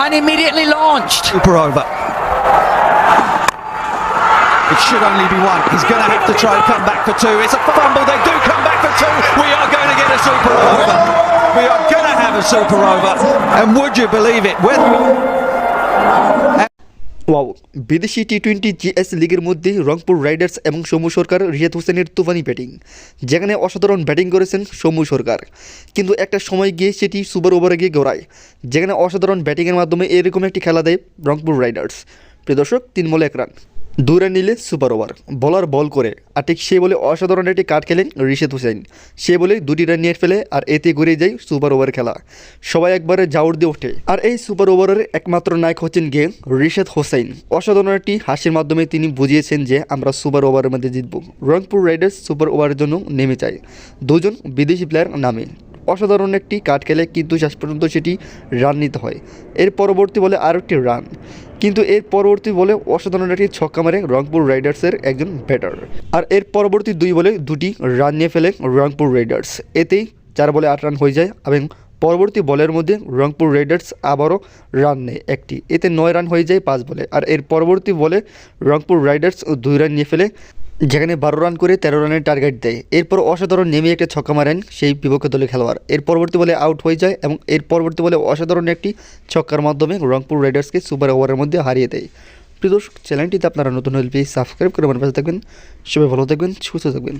and immediately launched. Super over. It should only be one. He's going to have to try and come back for two. It's a fumble. They do come back for two. We are going to get a super over. We are going to have a super over. And would you believe it? When wow. বিদেশি T twenty GS লিগের মধ্যে Rangpur Riders এবং সৌম্য সরকার রিয়াদ হোসেনের তুফানি batting যেখানে অসাধারণ batting করেছেন সৌম্য সরকার। কিন্তু একটা সময় গিয়ে সেটি সুপার ওভারে গিয়ে গড়ায়, যেখানে অসাধারণ ব্যাটিংয়ের মাধ্যমে এরকম একটি খেলা দেয় রংপুর রাইডার্স প্রিয় দর্শক তিন বলে এক রান দুই রান নিলে সুপার ওভার। বলার বল করে, আর ঠিক সে বলে অসাধারণ একটি কাট খেলেন রিশেদ হোসেন সে বলে দুটি রান নিয়ে ফেলে আর এতে ঘুরে যায় সুপার ওভার খেলা। সবাই একবারে জাউর দিয়ে ওঠে। আর এই সুপার ওভারের একমাত্র নায়ক হচ্ছেন গে রিশেদ হোসেন অসাধারণ একটি হাসির মাধ্যমে তিনি বুঝিয়েছেন যে আমরা সুপার ওভারের মধ্যে জিতব। রংপুর রাইডার্স সুপার ওভারের জন্য নেমে যায়। দুজন বিদেশি প্লেয়ার নামে। অসাধারণ একটি কাট খেলে কিন্তু শেষ পর্যন্ত সেটি রান নিতে হয়। এর পরবর্তী বলে আরও একটি রান। কিন্তু এর পরবর্তী বলে অসাধারণ একটি ছক্কা মারে রংপুর রাইডার্সের একজন ব্যাটার। আর এর পরবর্তী দুই বলে দুটি রান নিয়ে ফেলে রংপুর রাইডার্স। এতেই চার বলে আট রান হয়ে যায় এবং পরবর্তী বলের মধ্যে রংপুর রাইডার্স আবারও রান নেয় একটি। এতে নয় রান হয়ে যায় পাঁচ বলে। আর এর পরবর্তী বলে রংপুর রাইডার্স দুই রান নিয়ে ফেলে যেখানে বারো রান করে তেরো রানের টার্গেট দেয়। এরপর অসাধারণ নেমে একটা ছক্কা মারেন সেই বিপক্ষ দলের খেলোয়াড়। এর পরবর্তী বলে আউট হয়ে যায় এবং এর পরবর্তী বলে অসাধারণ একটি ছক্কার মাধ্যমে রংপুর রাইডার্সকে সুপার ওভারের মধ্যে হারিয়ে দেয়। প্রিয় দর্শক চ্যানেলটিতে আপনারা নতুন হলে সাবস্ক্রাইব করে আমার পাশে থাকবেন। সবাই ভালো থাকবেন, সুস্থ থাকবেন।